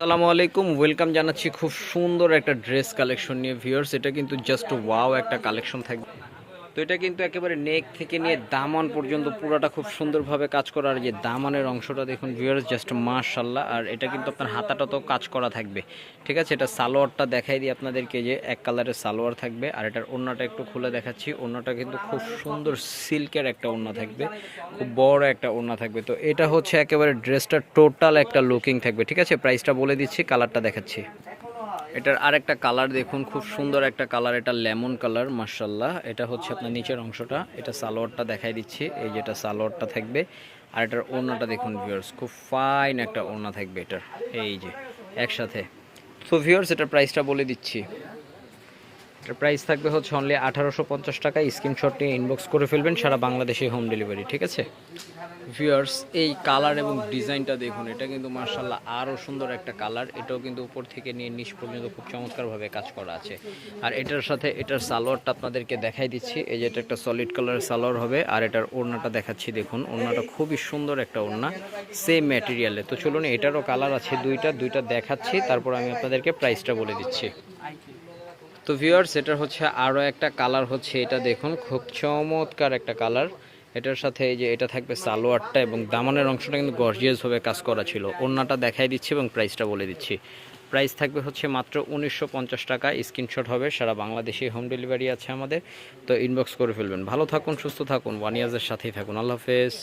আসসালামু আলাইকুম। ওয়েলকাম জানাচ্ছি খুব সুন্দর একটা ড্রেস কালেকশন নিয়ে ভিউয়ার্স এটা কিন্তু জাস্ট ওয়াও একটা কালেকশন থাকবে। তো এটা কিন্তু একেবারে নেক থেকে নিয়ে দামান পর্যন্ত পুরোটা খুব সুন্দরভাবে কাজ করা আর যে দামানের অংশটা দেখুন ভিউয়ার্স জাস্ট মাশাল্লাহ আর এটা কিন্তু আপনার হাতাটা তো কাজ করা থাকবে। ঠিক আছে? এটা সালোয়ারটা দেখাই দিই আপনাদেরকে যে এক কালারের সালোয়ার থাকবে। আর এটার ওড়নাটা একটু খুলে দেখাচ্ছি। ওড়নাটা কিন্তু খুব সুন্দর সিল্কের একটা ওড়না থাকবে। খুব বড় একটা ওড়না থাকবে। তো এটা হচ্ছে একেবারে ড্রেসটা টোটাল একটা লুকিং থাকবে। ঠিক আছে? প্রাইসটা বলে দিচ্ছি কালারটা দেখাচ্ছি। এটার আরেকটা কালার দেখুন, খুব সুন্দর একটা কালার এটা লেমন কালার মার্শাল্লাহ এটা হচ্ছে আপনার নিচের অংশটা, এটা সালোয়ারটা দেখাই দিচ্ছি, এই যেটা সালোয়ারটা থাকবে। আর এটার ওড়নাটা দেখুন ভিউয়ার্স খুব ফাইন একটা ওড়না থাকবে এটার, এই যে, একসাথে। তো ভিউয়ার্স এটার প্রাইসটা বলে দিচ্ছি। এটার প্রাইস থাকবে হচ্ছে অনলি আঠারোশো পঞ্চাশ টাকা স্ক্রিনশট নিয়ে ইনবক্স করে ফেলবেন, সারা বাংলাদেশে হোম ডেলিভারি ঠিক আছে? ভিউয়ার্স এই কালার এবং ডিজাইনটা দেখুন, এটা কিন্তু মার্শাল্লাহ আরও সুন্দর একটা কালার এটাও কিন্তু উপর থেকে নিয়ে নিচ পর্যন্ত খুব চমৎকারভাবে কাজ করা আছে। আর এটার সাথে, এটার সালোয়ারটা আপনাদেরকে দেখাই দিচ্ছি, এই যে এটা একটা সলিড কালারের সালোয়ার হবে, আর এটার ওড়নাটা দেখাচ্ছি, দেখুন, ওড়নাটা খুবই সুন্দর একটা ওড়না সেম ম্যাটেরিয়ালে তো চলুন, এটারও কালার আছে দুইটা দুইটা দেখাচ্ছি, তারপর আমি আপনাদেরকে প্রাইসটা বলে দিচ্ছি। তো ভিউয়ার্স এটা হচ্ছে আরও একটা কালার হচ্ছে এটা, দেখুন, খুব চমৎকার একটা কালার এটার সাথে এই যে এটা থাকবে সালোয়ারটা এবং দামানের অংশটা কিন্তু গর্জিয়াসভাবে কাজ করা ছিল। ওড়নাটা দেখাই দিচ্ছি এবং প্রাইসটা বলে দিচ্ছি। প্রাইস থাকবে হচ্ছে মাত্র উনিশশো পঞ্চাশ টাকা। স্ক্রিনশট হবে, সারা বাংলাদেশে হোম ডেলিভারি আছে আমাদের। তো ইনবক্স করে ফেলবেন। ভালো থাকুন, সুস্থ থাকুন ওয়ান ইয়ার্সের সাথেই থাকুন। আল্লাহ হাফেজ।